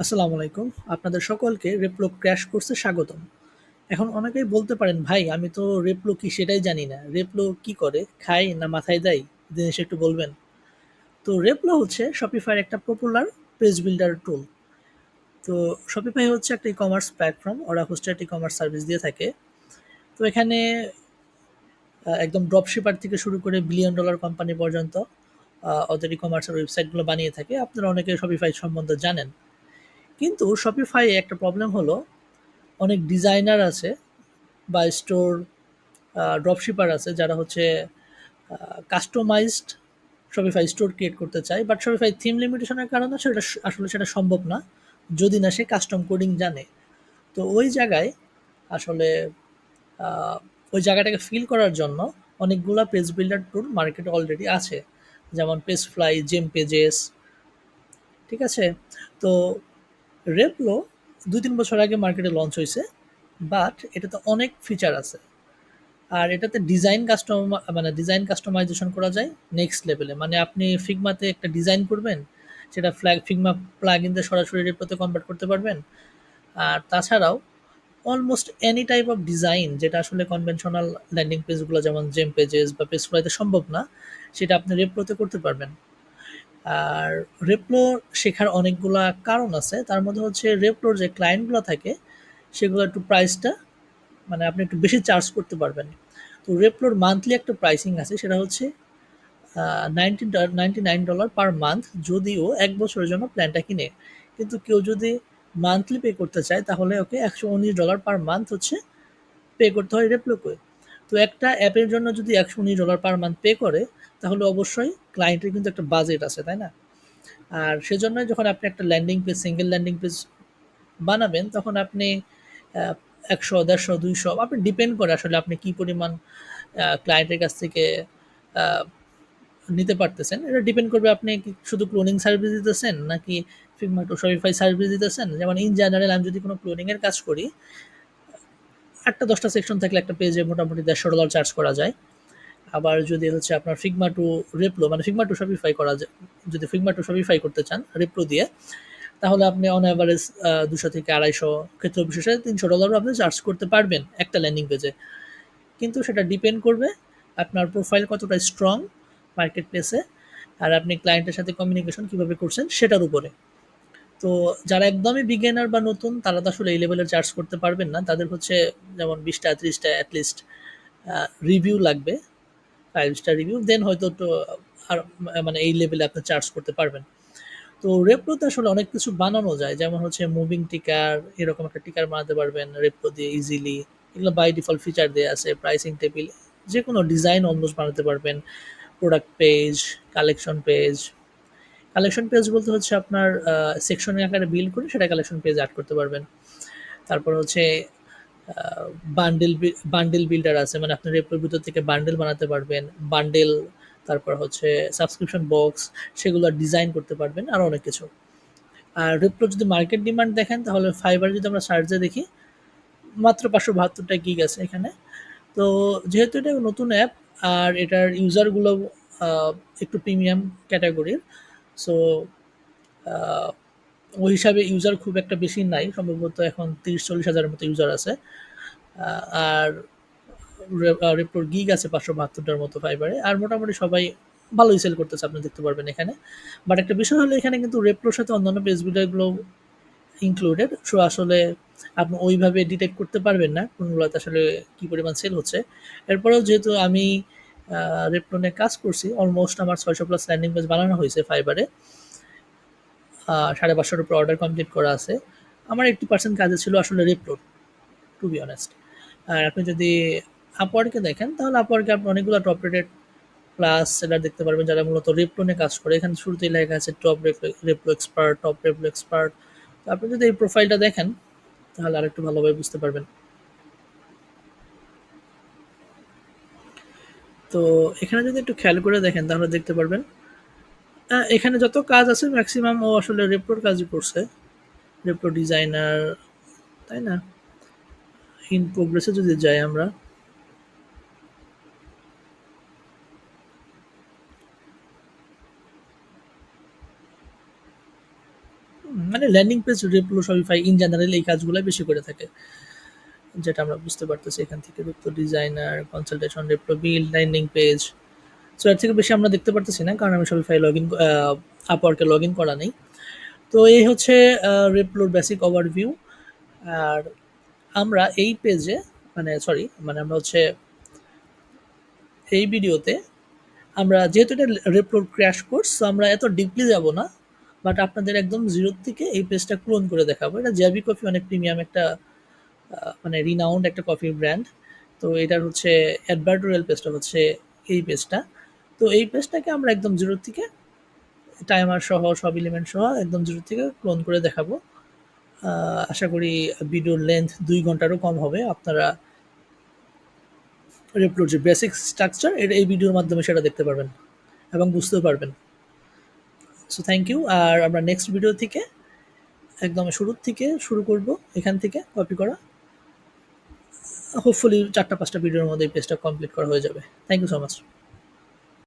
আসসালামু আলাইকুম। আপনাদের সকলকে রেপ্লো ক্র্যাশ কোর্সে স্বাগতম। এখন অনেকেই বলতে পারেন, "ভাই আমি তো রেপ্লো কি সেটাই জানি না। রেপ্লো কি করে? খায় না মাথায় দেয়? জিনিস একটু বলবেন?" তো রেপ্লো হচ্ছে এর একটা পপুলার পেজ বিল্ডার টুল। তো Shopify হচ্ছে একটা ই-কমার্স প্ল্যাটফর্ম। ওরা হোস্টেড ই-কমার্স সার্ভিস দিয়ে থাকে। তো এখানে একদম ড্রপশিপার থেকে শুরু করে বিলিয়ন ডলার কোম্পানি পর্যন্ত ওদের ই-কমার্সের ওয়েবসাইটগুলো বানিয়ে থাকে। আপনারা অনেকে Shopify সম্বন্ধে জানেন। কিন্তু শপিফাই একটা প্রবলেম হলো, অনেক ডিজাইনার আছে বা স্টোর ড্রপশিপার আছে যারা হচ্ছে কাস্টমাইজড Shopify স্টোর ক্রিয়েট করতে চায়। বাট Shopify থিম লিমিটেশনের কারণে সেটা আসলে সেটা সম্ভব না। যদি না সে কাস্টম কোডিং জানে। তো ওই জায়গায় আসলে ওই জায়গাটাকে ফিল করার জন্য অনেকগুলা পেজ বিল্ডার টুল মার্কেটে অলরেডি আছে। যেমন পেজফ্লাই, জেম পেজেস। ঠিক আছে? তো রেপ্লো ২-৩ বছর আগে মার্কেটে লঞ্চ হয়েছে বাট এটাতে অনেক ফিচার আছে। আর এটাতে ডিজাইন কাস্টমা মানে ডিজাইন কাস্টমাইজেশন করা যায় নেক্সট লেভেলে। মানে আপনি ফিগমাতে একটা ডিজাইন করবেন, সেটা ফ্ল্যাগ Figma প্লাগইন দিয়ে সরাসরি রেপ্লোতে কনভার্ট করতে পারবেন। আর তাছাড়াও almost any type of design যেটা আসলে কনভেনশনাল ল্যান্ডিং পেজগুলো যেমন জেম পেজেস বা পেজফ্লাইতে সম্ভব না, সেটা আপনি রেপ্লোতে করতে পারবেন। আর রেপ্লো শেখার অনেকগুলা কারণ আছে। তার মধ্যে হচ্ছে রেপ্লোর যে ক্লায়েন্টগুলো থাকে, সেগুলো একটু প্রাইসটা মানে আপনি একটু বেশি চার্জ করতে পারবেন। তো রেপ্লোর মান্থলি একটা প্রাইসিং আছে সেটা হচ্ছে আ নাইনটি ড $99 পার মান্থ যদিও এক বছরের জন্য প্ল্যানটা কিনে। কিন্তু কেউ যদি মান্থলি পে করতে চায় তাহলে ওকে $১১৯ পার মান্থ হচ্ছে পে করতে হয় রেপ্লোকে। তো একটা অ্যাপের জন্য যদি $১১৯ পার মান্থ পে করে, তাহলে অবশ্যই ক্লায়েন্টের কিন্তু একটা বাজেট আছে, তাই না? আর সেজন্যই যখন আপনি একটা landing page, single landing page বানাবেন তখন আপনি ১০০, ১৫০, ২০০ আপনি ডিপেন্ড করে আসলে আপনি কি পরিমাণ ক্লায়েন্টের কাছ থেকে নিতে পারতেছেন। এটা ডিপেন্ড করবে আপনি শুধু ক্লোনিং সার্ভিস দিতেছেন নাকি to Shopify সার্ভিস দিতেছেন। যেমন ইন জেনারেল আমি যদি কোনো ক্লোনিংয়ের কাজ করি, ৮টা-১০টা সেকশন থাকলে একটা পেজে মোটামুটি $১৫০ চার্জ করা যায়। আবার যদি হচ্ছে আপনার ফিগমা টু রেপ্লো মানে Figma টু Shopify করা যায় যদি ফিগমা টু Shopify করতে চান রেপ্লো দিয়ে, তাহলে আপনি অন অ্যাভারেজ ২০০ থেকে ২৫০ ক্ষেত্র বিশেষে $৩০০ আপনি চার্জ করতে পারবেন একটা ল্যান্ডিং পেজে। কিন্তু সেটা ডিপেন্ড করবে আপনার প্রোফাইল কতটা স্ট্রং মার্কেট প্লেসে আর আপনি ক্লায়েন্টের সাথে কমিউনিকেশন কীভাবে করছেন সেটার উপরে। তো যারা একদমই বিগিনার বা নতুন তারা তো আসলে এই লেভেলের চার্জ করতে পারবেন না। তাদের হচ্ছে যেমন ২০টা ৩০টা এট লিস্ট রিভিউ লাগবে। ফাইভ স্টার রিভিউ দেন হয়তো একটু আর মানে এই লেভেলে আপনি চার্জ করতে পারবেন। তো রেপ্লোতে আসলে অনেক কিছু বানানো যায়। যেমন হচ্ছে মুভিং টিকার এরকম একটা টিকার বানাতে পারবেন রেপ্লো দিয়ে ইজিলি। এগুলো বাই ডিফল্ট ফিচার দেয়া আছে। প্রাইসিং টেবিল যেকোনো ডিজাইন অলমোস্ট বানাতে পারবেন। Product page, collection page. Collection page বলতে হচ্ছে আপনার সেকশনের আকারে বিল করে সেটা কালেকশন পেজ অ্যাড করতে পারবেন। তারপর হচ্ছে বান্ডেল বান্ডেল বিল্ডার আছে। মানে আপনি রেপ্লোর ভিতর থেকে বান্ডেল বানাতে পারবেন। বান্ডেল তারপর হচ্ছে সাবস্ক্রিপশন বক্স সেগুলো ডিজাইন করতে পারবেন। আরও অনেক কিছু। আর রেপ্লোর যদি মার্কেট ডিমান্ড দেখেন তাহলে ফাইবার যদি আমরা সার্চ দেখি, মাত্র ৫৭২ টা গিগ আছে এখানে। তো যেহেতু এটা নতুন অ্যাপ আর এটার ইউজারগুলো একটু প্রিমিয়াম ক্যাটেগরির। সো ওই হিসাবে ইউজার খুব একটা বেশি নাই। সম্ভবত এখন ৩০-৪০ হাজারের মতো ইউজার আছে। আর রে আ রেপ্লোর গিগ আছে ৫৭২ টার মতো ফাইবারে আর মোটামুটি সবাই ভালোই সেল করতেছে, আপনি দেখতে পারবেন এখানে। বাট একটা বিষয় হলো, এখানে কিন্তু রেপ্লোর সাথে অন্যান্য পেজ বিল্ডারগুলো ইনক্লুডেড। সো আসলে আপনি ওইভাবে ডিটেক্ট করতে পারবেন না কোনগুলাতে আসলে কী পরিমাণ সেল হচ্ছে। এরপরেও যেহেতু আমি রেপ্লো কাজ করছি, অলমোস্ট আমার ৬০০ প্লাস ল্যান্ডিং পেজ বানানো হয়েছে Fiverr এ। আ ৫৫০ র উপরে অর্ডার কমপ্লিট করা আছে। আমার 80% কাজে ছিল আসলে রেপ্লোর, টু বি অনেস্ট। আর আপনি যদি এ দেখেন তাহলে এ আপনি অনেকগুলা টপ রেটেড প্লাস সেলার দেখতে পারবেন যারা মূলত রেপ্লো নিয়ে কাজ করে। এখানে শুরুতেই লেখা আছে top Replo expert, top Replo expert. আপনি যদি এই প্রোফাইলটা দেখেন তাহলে আরেকটু ভালোভাবে বুঝতে পারবেন। তো এখানে যদি একটু খেয়াল করে দেখেন তাহলে দেখতে পারবেন। এখানে যত কাজ আছে ম্যাক্সিমাম ও আসলে রেপ্লোর কাজই করছে। রেপ্লো ডিজাইনার, তাই না? ইন প্রোগ্রেসে যদি যাই আমরা মানে landing page Replo Shopify in general এই কাজগুলো বেশি করে থাকে যেটা আমরা বুঝতে পারতেছি এখান থেকে Replo designer consultation Replo build landing page so এর থেকে বেশি আমরা দেখতে পারতেছি না, কারণ আমি শপিফাই লগ ইন আপওয়ার্কে লগ ইন করা নেই। তো, এই হচ্ছে রেপ্লোর বেসিক ওভারভিউ আর আমরা এই পেজে মানে সরি মানে আমরা হচ্ছে এই ভিডিওতে আমরা, যেহেতু এটা রেপ্লোর ক্র্যাশ কোর্স তো আমরা এত ডিপলি যাব না বাট আপনাদের একদম জিরোর থেকে এই পেজটা ক্লোন করে দেখাবো। এটা জ্যাবি কফি অনেক প্রিমিয়াম একটা মানে রিনাউন্ড একটা কফির ব্র্যান্ড তো এটার হচ্ছে অ্যাডভার্টোরিয়াল পেজটা হচ্ছে এই পেজটা তো এই পেজটাকে আমরা একদম জিরো থেকে টাইমার সহ, সব এলিমেন্ট সহ একদম জিরো থেকে ক্লোন করে দেখাবো। আশা করি ভিডিওর লেন্থ দুই ঘন্টারও কম হবে। আপনারা রেপ্লোর যে বেসিক স্ট্রাকচার এটা এই ভিডিওর মাধ্যমে সেটা দেখতে পারবেন এবং বুঝতেও পারবেন। সো থ্যাংক ইউ আর আমরা নেক্সট ভিডিও থেকে একদম শুরুর থেকে শুরু করব, এখান থেকে কপি করা। হোপফুলি চারটা, পাঁচটা ভিডিওর মধ্যে এই পেজটা কমপ্লিট করা হয়ে যাবে। Thank you so much